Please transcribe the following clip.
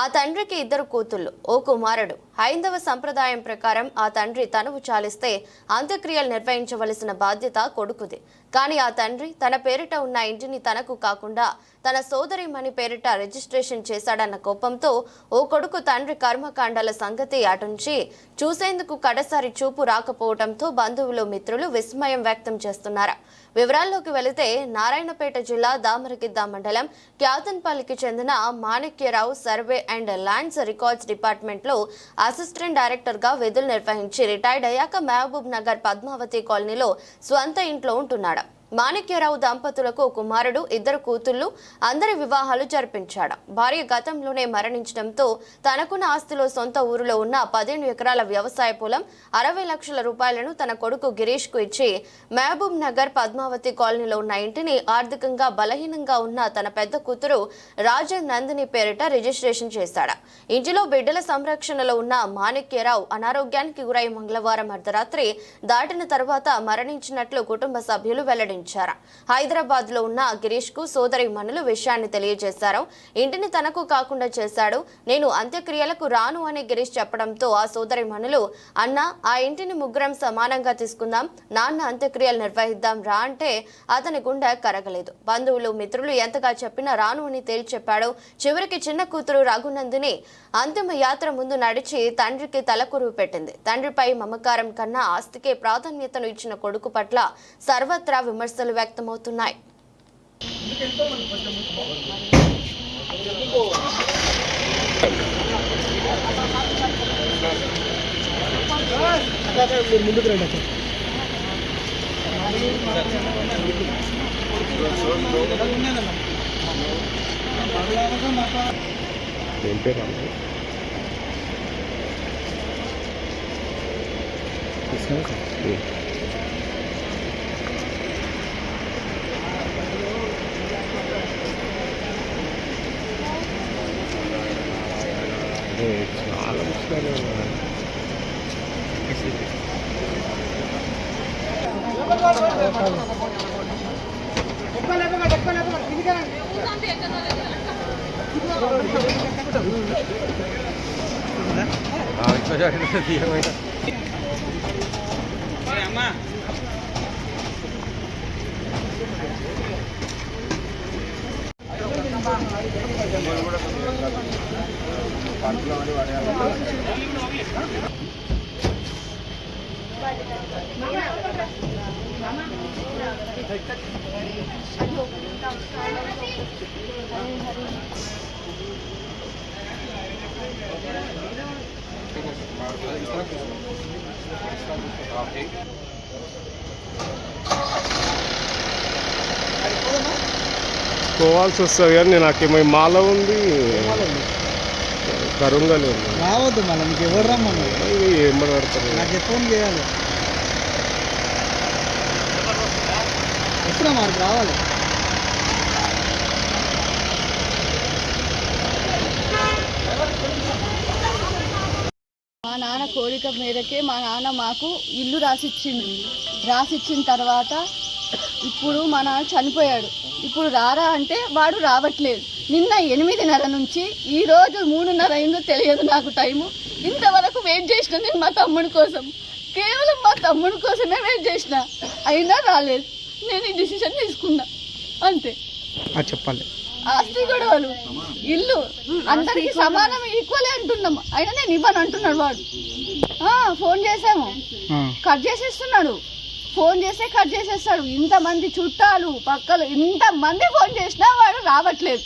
ఆ తండ్రికి ఇద్దరు కూతుళ్ళు. ఓ కుమారుడు. హైందవ సంప్రదాయం ప్రకారం ఆ తండ్రి తనువు చాలిస్తే అంత్యక్రియలు నిర్వహించవలసిన బాధ్యత కొడుకుది. కానీ ఆ తండ్రి తన పేరిట ఉన్న ఇంటిని తనకు కాకుండా తన సోదరిమణి పేరిట రిజిస్ట్రేషన్ చేశాడన్న కోపంతో ఓ కొడుకు తండ్రి కర్మకాండాల సంగతి అటుంచి చూసేందుకు కడసారి చూపు రాకపోవడంతో బంధువులు మిత్రులు విస్మయం వ్యక్తం చేస్తున్నారు. వివరాల్లోకి వెళితే నారాయణపేట జిల్లా దామరగిద్ద మండలం క్యాతన్పల్లికి చెందిన Manikyarao survey and lands records డిపార్ట్మెంట్లో అసిస్టెంట్ డైరెక్టర్గా విధులు నిర్వహించి రిటైర్డ్ అయ్యాక మహబూబ్ నగర్ పద్మావతి కాలనీలో స్వంత ఇంట్లో ఉంటున్నాడు. మాణిక్యరావు దంపతులకు కుమారుడు ఇద్దరు కూతుళ్ళు అందరి వివాహాలు జరిపించాడు. భార్య గతంలోనే మరణించడంతో తనకున్న ఆస్తిలో సొంత ఊరిలో ఉన్న పదిహేను ఎకరాల వ్యవసాయ పొలం అరవై లక్షల రూపాయలను తన కొడుకు గిరీష్కు ఇచ్చి మహబూబ్ నగర్ పద్మావతి కాలనీలో ఉన్న ఇంటిని ఆర్థికంగా బలహీనంగా ఉన్న తన పెద్ద కూతురు రాజన్ నందిని పేరిట రిజిస్ట్రేషన్ చేశాడు. ఇంటిలో బిడ్డల సంరక్షణలో ఉన్న మాణిక్యరావు అనారోగ్యానికి గురై మంగళవారం అర్ధరాత్రి దాటిన తర్వాత మరణించినట్లు కుటుంబ సభ్యులు వెల్లడించారు. హైదరాబాద్లో ఉన్న గిరీష్కు సోదరి మనులు విషయాన్ని తెలియజేశారు. ఇంటిని తనకు కాకుండా చేశాడు. నేను అంత్యక్రియలకు రాను అని గిరీష్ చెప్పడంతో ఆ సోదరి మనులు అన్న ఆ ఇంటిని ముగ్గురం సమానంగా తీసుకుందాం. నాన్న అంత్యక్రియలు నిర్వహిద్దాం రా అంటే అతని గుండె కరగలేదు. బంధువులు మిత్రులు ఎంతగా చెప్పినా రాను అని తేల్చి చెప్పాడు చివరికి చిన్న కూతురు రఘునందిని అంతిమ యాత్ర ముందు నడిచి తండ్రికి తలకురువు పెట్టింది. తండ్రిపై మమకారం కన్నా ఆస్తికే ప్రాధాన్యతను ఇచ్చిన కొడుకు పట్ల సర్వత్రా విమర్శ విమర్శలు వ్యక్తమవుతున్నాయి. ఏం పేరు చాలా పుస్తకాలు ఉన్నాయి. ఆ, పోవాల్సి వస్తుంది కానీ నాకు ఈ మాల ఉంది. కరుంగలి ఉంది రావద్దు మళ్ళీ మీకు ఎవరు రమ్మన్నారు? ఇది ఏం పడతారు నాకు ఫోన్ చేయాలి. వస్తున్నా మార్కు రావాలి? మా నాన్న కోరిక మేరకే మా నాన్న మాకు ఇల్లు రాసిచ్చిండు. రాసిచ్చిన తర్వాత ఇప్పుడు మా నాన్న చనిపోయాడు. ఇప్పుడు రారా అంటే వాడు రావట్లేదు. నిన్న ఎనిమిదిన్నర నుంచి ఈ రోజు మూడున్నర అయిందో తెలియదు నాకు టైము. ఇంతవరకు వెయిట్ చేసిన నేను మా తమ్ముడి కోసం. కేవలం మా తమ్ముడి కోసమే వెయిట్ చేసిన. అయినా రాలేదు. నేను ఈ డిసిషన్ తీసుకున్నా. అంతే. అది చెప్పాలి. ఆస్తి గొడవలు ఇల్లు అందరికి సమానం ఈక్వలే అంటున్నాం. అయినా నేను ఇవ్వను అంటున్నాడు వాడు. ఫోన్ చేసాము. కట్ చేసేస్తున్నాడు. ఫోన్ చేస్తే కట్ చేసేస్తాడు. ఇంతమంది చుట్టాలు పక్కలు ఇంతమంది ఫోన్ చేసినా వాడు రావట్లేదు.